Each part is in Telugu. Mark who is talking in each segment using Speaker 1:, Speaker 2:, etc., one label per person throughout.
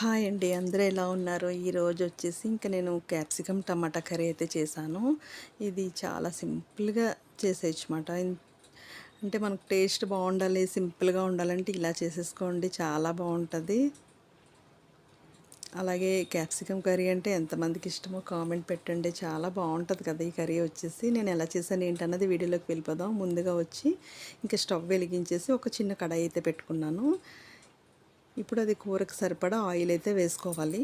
Speaker 1: హాయ్ అండి. అందరూ ఎలా ఉన్నారు? ఈరోజు వచ్చేసి ఇంకా నేను క్యాప్సికమ్ టమాటా కర్రీ అయితే చేశాను. ఇది చాలా సింపుల్గా చేసేయచ్చు అంటే మనకు టేస్ట్ బాగుండాలి సింపుల్గా ఉండాలంటే ఇలా చేసేసుకోండి. చాలా బాగుంటుంది. అలాగే క్యాప్సికమ్ కర్రీ అంటే ఎంతమందికి ఇష్టమో కామెంట్ పెట్టండి. చాలా బాగుంటుంది కదా ఈ కర్రీ వచ్చేసి. నేను ఎలా చేశాను ఏంటన్నది వీడియోలోకి వెళ్ళిపోదాం. ముందుగా వచ్చి ఇంకా స్టవ్ వెలిగించేసి ఒక చిన్న కడాయి అయితే పెట్టుకున్నాను. ఇప్పుడు అది కూరకు సరిపడా ఆయిల్ అయితే వేసుకోవాలి.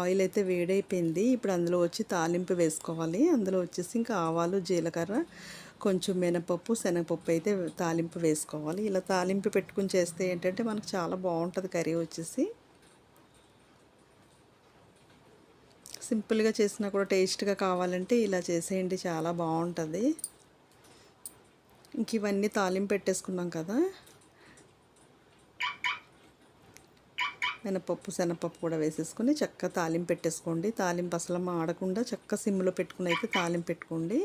Speaker 1: ఆయిల్ అయితే వేడైపోయింది. ఇప్పుడు అందులో వచ్చి తాలింపు వేసుకోవాలి. అందులో వచ్చేసి ఇంకా ఆవాలు జీలకర్ర కొంచెం మినపప్పు శనగపప్పు అయితే తాలింపు వేసుకోవాలి. ఇలా తాలింపు పెట్టుకుని చేస్తే ఏంటంటే మనకు చాలా బాగుంటుంది కర్రీ వచ్చేసి. సింపుల్గా చేసినా కూడా టేస్ట్గా కావాలంటే ఇలా చేసేయండి చాలా బాగుంటుంది. ఇంక ఇవన్నీ తాలింపు పెట్టేసుకున్నాం కదా. మినపప్పు శనగపప్పు కూడా వేసేసుకొని చక్కగా తాలింపు పెట్టేసుకోండి. తాలింపు అసలు మాడకుండా చక్కగా సిమ్లో పెట్టుకుని అయితే తాలింపు పెట్టుకోండి.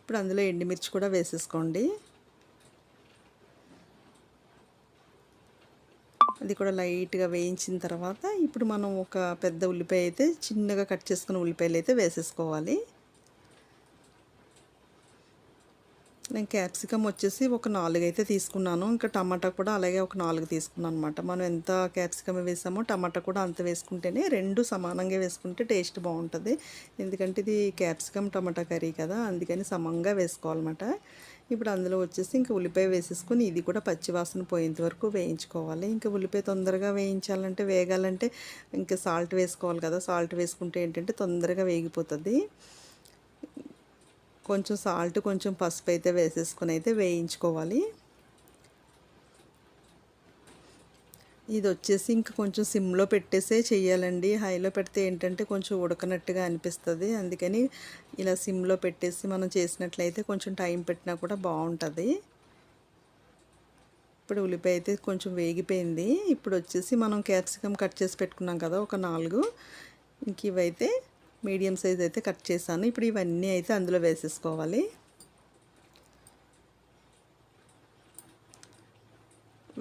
Speaker 1: ఇప్పుడు అందులో ఎండుమిర్చి కూడా వేసేసుకోండి. అది కూడా లైట్గా వేయించిన తర్వాత ఇప్పుడు మనం ఒక పెద్ద ఉల్లిపాయ అయితే చిన్నగా కట్ చేసుకున్న ఉల్లిపాయలు అయితే వేసేసుకోవాలి. నేను క్యాప్సికమ్ వచ్చేసి ఒక నాలుగు అయితే తీసుకున్నాను. ఇంకా టమాటా కూడా అలాగే ఒక నాలుగు తీసుకున్నాను అనమాట మనం ఎంత క్యాప్సికమ్ వేసామో టమాటా కూడా అంత వేసుకుంటేనే రెండు సమానంగా వేసుకుంటే టేస్ట్ బాగుంటుంది. ఎందుకంటే ఇది క్యాప్సికమ్ టమాటా కర్రీ కదా అందుకని సమంగా వేసుకోవాలన్నమాట. ఇప్పుడు అందులో వచ్చేసి ఇంకా ఉల్లిపాయ వేసేసుకొని ఇది కూడా పచ్చివాసన పోయేంత వరకు వేయించుకోవాలి. ఇంకా ఉల్లిపాయ తొందరగా వేయించాలంటే వేగాలంటే ఇంకా సాల్ట్ వేసుకోవాలి కదా. సాల్ట్ వేసుకుంటే ఏంటంటే తొందరగా వేగిపోతుంది. కొంచెం సాల్ట్ కొంచెం పసుపు అయితే వేసేసుకొని అయితే వేయించుకోవాలి. ఇది వచ్చేసి ఇంకా కొంచెం సిమ్లో పెట్టేసే చేయాలండి హైలో పెడితే ఏంటంటే కొంచెం ఉడకనట్టుగా అనిపిస్తుంది. అందుకని ఇలా సిమ్లో పెట్టేసి మనం చేసినట్లయితే కొంచెం టైం పెట్టినా కూడా బాగుంటుంది. ఇప్పుడు ఉల్లిపాయ అయితే కొంచెం వేగిపోయింది. ఇప్పుడు వచ్చేసి మనం క్యాప్సికమ్ కట్ చేసి పెట్టుకున్నాం కదా ఒక నాలుగు. ఇంక ఇవైతే మీడియం సైజ్ అయితే కట్ చేశాను. ఇప్పుడు ఇవన్నీ అయితే అందులో వేసేసుకోవాలి.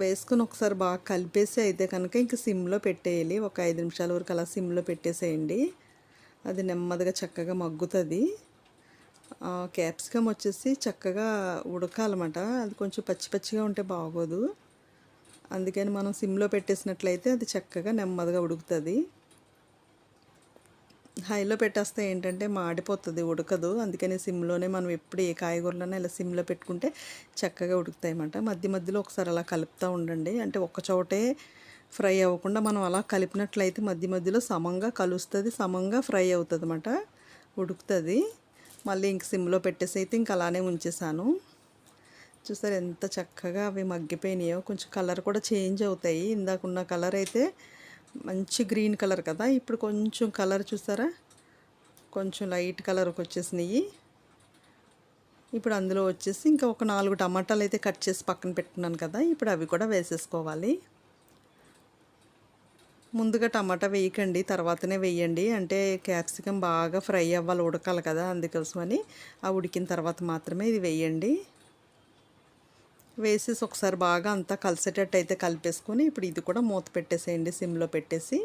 Speaker 1: వేసుకుని ఒకసారి బాగా కలిపేసి అయితే కనుక ఇంక సిమ్లో పెట్టేయాలి. ఒక ఐదు నిమిషాల వరకు అలా సిమ్లో పెట్టేసేయండి. అది నెమ్మదిగా చక్కగా మగ్గుతుంది. క్యాప్సికమ్ వచ్చేసి చక్కగా ఉడకాలన్నమాట. అది కొంచెం పచ్చి పచ్చిగా ఉంటే బాగోదు. అందుకని మనం సిమ్లో పెట్టేసినట్లయితే అది చక్కగా నెమ్మదిగా ఉడుకుతుంది. హైలో పెట్టేస్తే ఏంటంటే మాడిపోతుంది ఉడకదు. అందుకని సిమ్లోనే మనం ఎప్పుడు ఏ కాయగూరలైనా ఇలా సిమ్లో పెట్టుకుంటే చక్కగా ఉడుకుతాయి అన్నమాట మధ్య మధ్యలో ఒకసారి అలా కలుపుతూ ఉండండి. అంటే ఒక చోటే ఫ్రై అవ్వకుండా మనం అలా కలిపినట్లయితే మధ్య మధ్యలో సమంగా కలుస్తుంది సమంగా ఫ్రై అవుతుంది అన్నమాట ఉడుకుతుంది. మళ్ళీ ఇంక సిమ్లో పెట్టేసి అయితే ఇంక అలానే ఉంచేసాను. చూసారు ఎంత చక్కగా అవి మగ్గిపోయినాయో. కొంచెం కలర్ కూడా చేంజ్ అవుతాయి. ఇందాకున్న కలర్ అయితే మంచి గ్రీన్ కలర్ కదా. ఇప్పుడు కొంచెం కలర్ చూసారా? కొంచెం లైట్ కలర్కి వచ్చేసినాయి. ఇప్పుడు అందులో వచ్చేసి ఇంకా ఒక నాలుగు టమాటాలు అయితే కట్ చేసి పక్కన పెట్టుకున్నాను కదా. ఇప్పుడు అవి కూడా వేసేసుకోవాలి. ముందుగా టమాటా వేయకండి తర్వాతనే వేయండి. అంటే క్యాప్సికమ్ బాగా ఫ్రై అవ్వాలి ఉడకాలి కదా అందుకోసమని. ఆ ఉడికిన తర్వాత మాత్రమే ఇది వేయండి. వేసేసి ఒకసారి బాగా అంతా కలిసేటట్టు అయితే కలిపేసుకొని ఇప్పుడు ఇది కూడా మూత పెట్టేసేయండి సిమ్లో పెట్టేసి.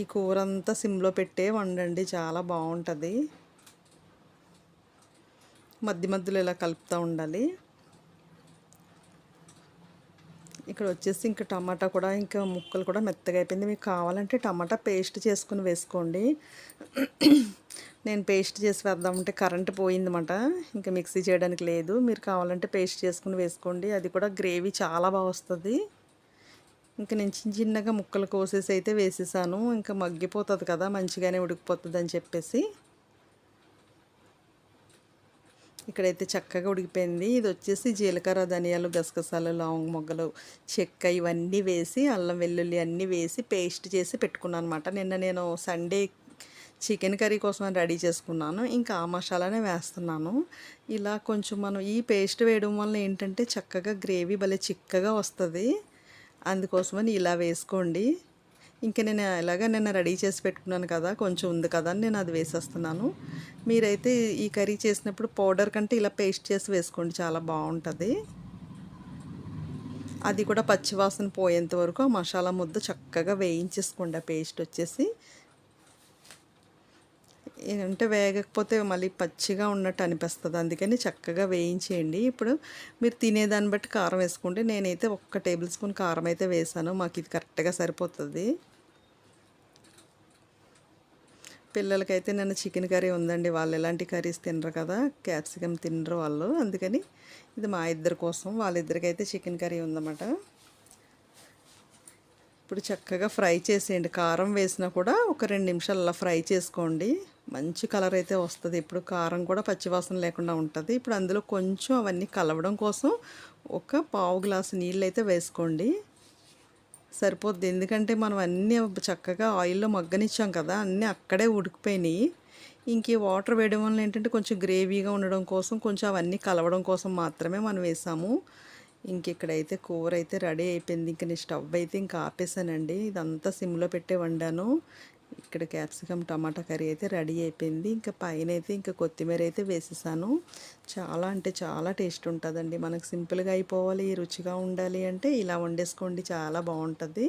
Speaker 1: ఈ కూర అంతా సిమ్లో పెట్టే వండండి చాలా బాగుంటుంది. మధ్య మధ్యలో ఇలా కలుపుతూ ఉండాలి. ఇక్కడ వచ్చేసి ఇంకా టమాటా కూడా ఇంకా ముక్కలు కూడా మెత్తగా అయిపోయింది. మీకు కావాలంటే టమాటా పేస్ట్ చేసుకుని వేసుకోండి. నేను పేస్ట్ చేసి వేద్దామంటే కరెంట్ పోయిందన్నమాట. ఇంకా మిక్సీ చేయడానికి లేదు. మీరు కావాలంటే పేస్ట్ చేసుకుని వేసుకోండి. అది కూడా గ్రేవీ చాలా బాగా వస్తుంది. ఇంకా నేను చిన్న చిన్నగా ముక్కలు కోసేసి అయితే వేసేసాను. ఇంకా మగ్గిపోతుంది కదా మంచిగానే ఉడికిపోతుంది అని చెప్పేసి. ఇక్కడైతే చక్కగా ఉడికిపోయింది. ఇది వచ్చేసి జీలకర్ర ధనియాలు గసగసాలు లాంగ్ మొగ్గలు చెక్క ఇవన్నీ వేసి అల్లం వెల్లుల్లి అన్నీ వేసి పేస్ట్ చేసి పెట్టుకున్నాను అనమాట నిన్న నేను సండే చికెన్ కర్రీ కోసం రెడీ చేసుకున్నాను. ఇంకా ఆ మసాలానే వేస్తున్నాను. ఇలా కొంచెం మనం ఈ పేస్ట్ వేయడం వల్ల ఏంటంటే చక్కగా గ్రేవీ భలే చిక్కగా వస్తుంది. అందుకోసమని ఇలా వేసుకోండి. ఇంకా నేను ఎలాగ నిన్న రెడీ చేసి పెట్టుకున్నాను కదా కొంచెం ఉంది కదా అని నేను అది వేసేస్తున్నాను. మీరైతే ఈ కర్రీ చేసినప్పుడు పౌడర్ కంటే ఇలా పేస్ట్ చేసి వేసుకోండి చాలా బాగుంటుంది. అది కూడా పచ్చివాసన పోయేంత వరకు ఆ మసాలా ముద్ద చక్కగా వేయించేసుకోండి ఆ పేస్ట్ వచ్చేసి. అంటే వేగకపోతే మళ్ళీ పచ్చిగా ఉన్నట్టు అనిపిస్తుంది. అందుకని చక్కగా వేయించేయండి. ఇప్పుడు మీరు తినేదాన్ని బట్టి కారం వేసుకుంటే నేనైతే ఒక్క టేబుల్ స్పూన్ కారం అయితే వేసాను. మాకు ఇది కరెక్ట్గా సరిపోతుంది. పిల్లలకైతే నన్ను చికెన్ కర్రీ ఉందండి. వాళ్ళు ఎలాంటి కర్రీస్ తినరు కదా క్యాప్సికమ్ తినరు వాళ్ళు. అందుకని ఇది మా ఇద్దరి కోసం. వాళ్ళిద్దరికైతే చికెన్ కర్రీ ఉందన్నమాట. ఇప్పుడు చక్కగా ఫ్రై చేసేయండి. కారం వేసినా కూడా ఒక రెండు నిమిషాలు అలా ఫ్రై చేసుకోండి. మంచి కలర్ అయితే వస్తుంది. ఇప్పుడు కారం కూడా పచ్చివాసన లేకుండా ఉంటుంది. ఇప్పుడు అందులో కొంచెం అవన్నీ కలవడం కోసం ఒక పావు గ్లాసు నీళ్ళు అయితే వేసుకోండి. సరిపోద్ది. ఎందుకంటే మనం అన్నీ చక్కగా ఆయిల్లో మగ్గనిచ్చాం కదా అన్నీ అక్కడే ఉడికిపోయినాయి. ఇంక వాటర్ వేయడం వల్ల ఏంటంటే కొంచెం గ్రేవీగా ఉండడం కోసం కొంచెం అవన్నీ కలవడం కోసం మాత్రమే మనం వేసాము. ఇంక ఇక్కడైతే కూర అయితే రెడీ అయిపోయింది. ఇంక నేను స్టవ్ అయితే ఇంకా ఆపేసానండి. ఇదంతా సిమ్లో పెట్టే వండాను. ఇక్కడ క్యాప్సికమ్ టమాటా కర్రీ అయితే రెడీ అయిపోయింది. ఇంకా పైన అయితే ఇంకా కొత్తిమీర అయితే వేసేసాను. చాలా అంటే చాలా టేస్ట్ ఉంటుందండి. మనకు సింపుల్గా అయిపోవాలి రుచిగా ఉండాలి అంటే ఇలా వండేసుకోండి చాలా బాగుంటుంది.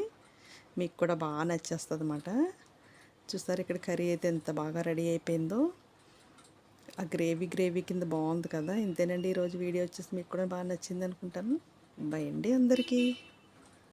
Speaker 1: మీకు కూడా బాగా నచ్చేస్తుంది అనమాట చూసారు ఇక్కడ కర్రీ అయితే ఎంత బాగా రెడీ అయిపోయిందో. ఆ గ్రేవీ గ్రేవీ కింద బాగుంది కదా. ఇంతేనండి ఈరోజు వీడియో వచ్చేసి మీకు కూడా బాగా నచ్చింది అనుకుంటాను. బై అండి అందరికీ.